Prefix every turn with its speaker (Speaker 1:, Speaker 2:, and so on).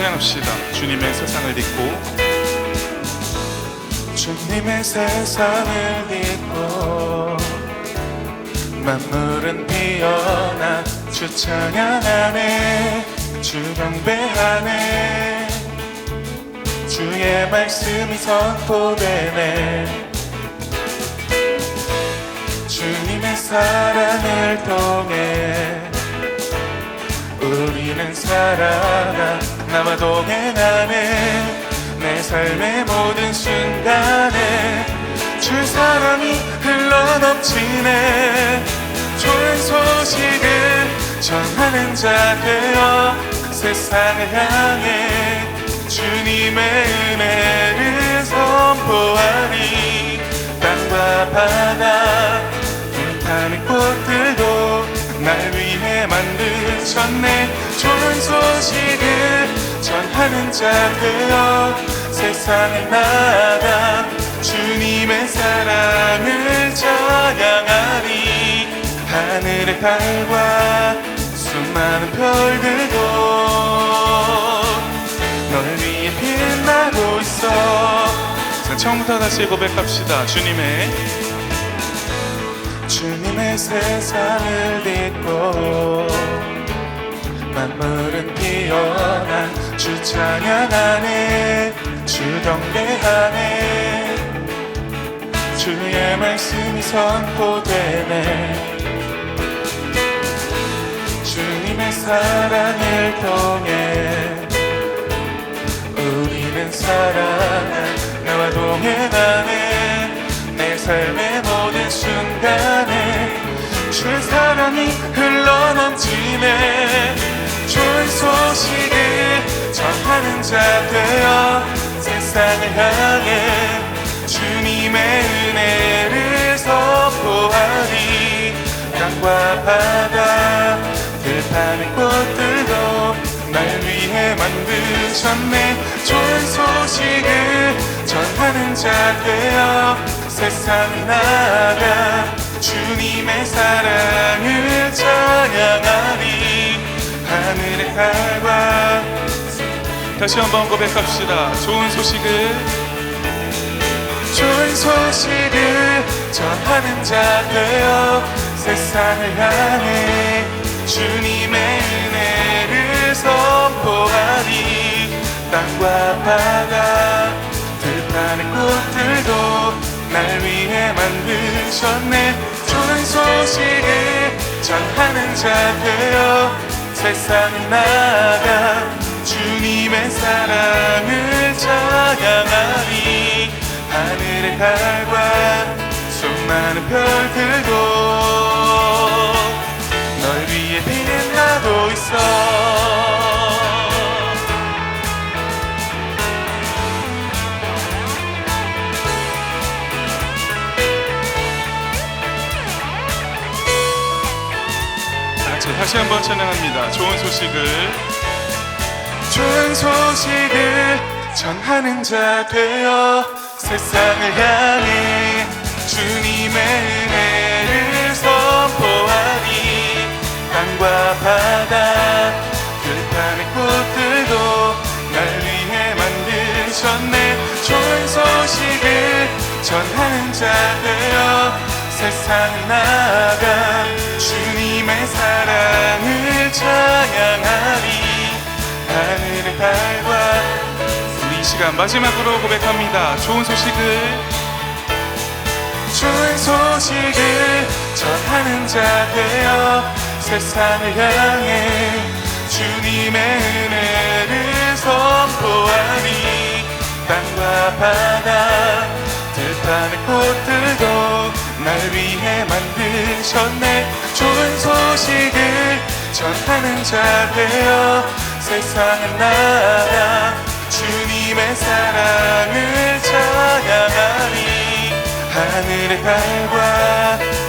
Speaker 1: 찬양합시다. 주님의 세상을 믿고
Speaker 2: 주님의 세상을 믿고 만물은 피어나 주 찬양하네 주 경배하네 주의 말씀이 선포되네 주님의 사랑을 통해 우리는 살아가 나와 동행하네 내 삶의 모든 순간에 주 사랑이 흘러넘치네. 좋은 소식을 전하는 자 되어 세상을 향해 주님의 은혜를 선포하리. 땅과 바다 불타는 꽃들도 날 위해 만드셨네. 좋은 소식을 전하는 자 되어 세상에 나가 주님의 사랑을 찬양하리. 하늘의 달과 수많은 별들도 널 위해 빛나고 있어.
Speaker 1: 자, 처음부터 다시 고백합시다. 주님의
Speaker 2: 세상을 믿고 만물은 피어나 주 찬양하네 주 경배하네. 주의 말씀이 선포되네. 주님의 사랑을 통해 우리는 살아가 나와 동행하 사랑이 흘러넘치네. 좋은 소식을 전하는 자 되어 세상을 향해 주님의 은혜를 선포하리. 땅과 바다 들판의 꽃들도 날 위해 만드셨네. 좋은 소식을 전하는 자 되어 세상 나가 주님의 사랑을 찬양하리. 하늘의 달과
Speaker 1: 다시 한번 고백합시다. 좋은 소식을.
Speaker 2: 좋은 소식을 전하는 자 되어 세상을 향해 주님의 은혜를 선포하리. 땅과 바다 들판의 꽃들도 날 위해 만드셨네 좋은 소식을 전하는 자 되어 세상을 나가 주님의 사랑을 찬양하리. 하늘의 달과 수많은 별들도 널 위해 빛나고 있어
Speaker 1: 자, 다시 한번 찬양합니다. 좋은 소식을.
Speaker 2: 좋은 소식을 전하는 자 되어 세상을 향해 주님의 은혜를 선포하리. 땅과 바다 들판의 꽃들도 날 위해 만드셨네. 좋은 소식을 전하는 자 되어 세상을 나가 주님의 사랑을 찬양하리. 하늘의 달과
Speaker 1: 이 시간 마지막으로 고백합니다. 좋은 소식을.
Speaker 2: 좋은 소식을 전하는 자 되어 세상을 향해 주님의 은혜를 선포하리. 땅과 바다 들판의 꽃들도 날 위해 만드셨네. 좋은 소식을 전하는 자 되어 세상을 나가 주님의 사랑을 찬양하리 하늘의 달과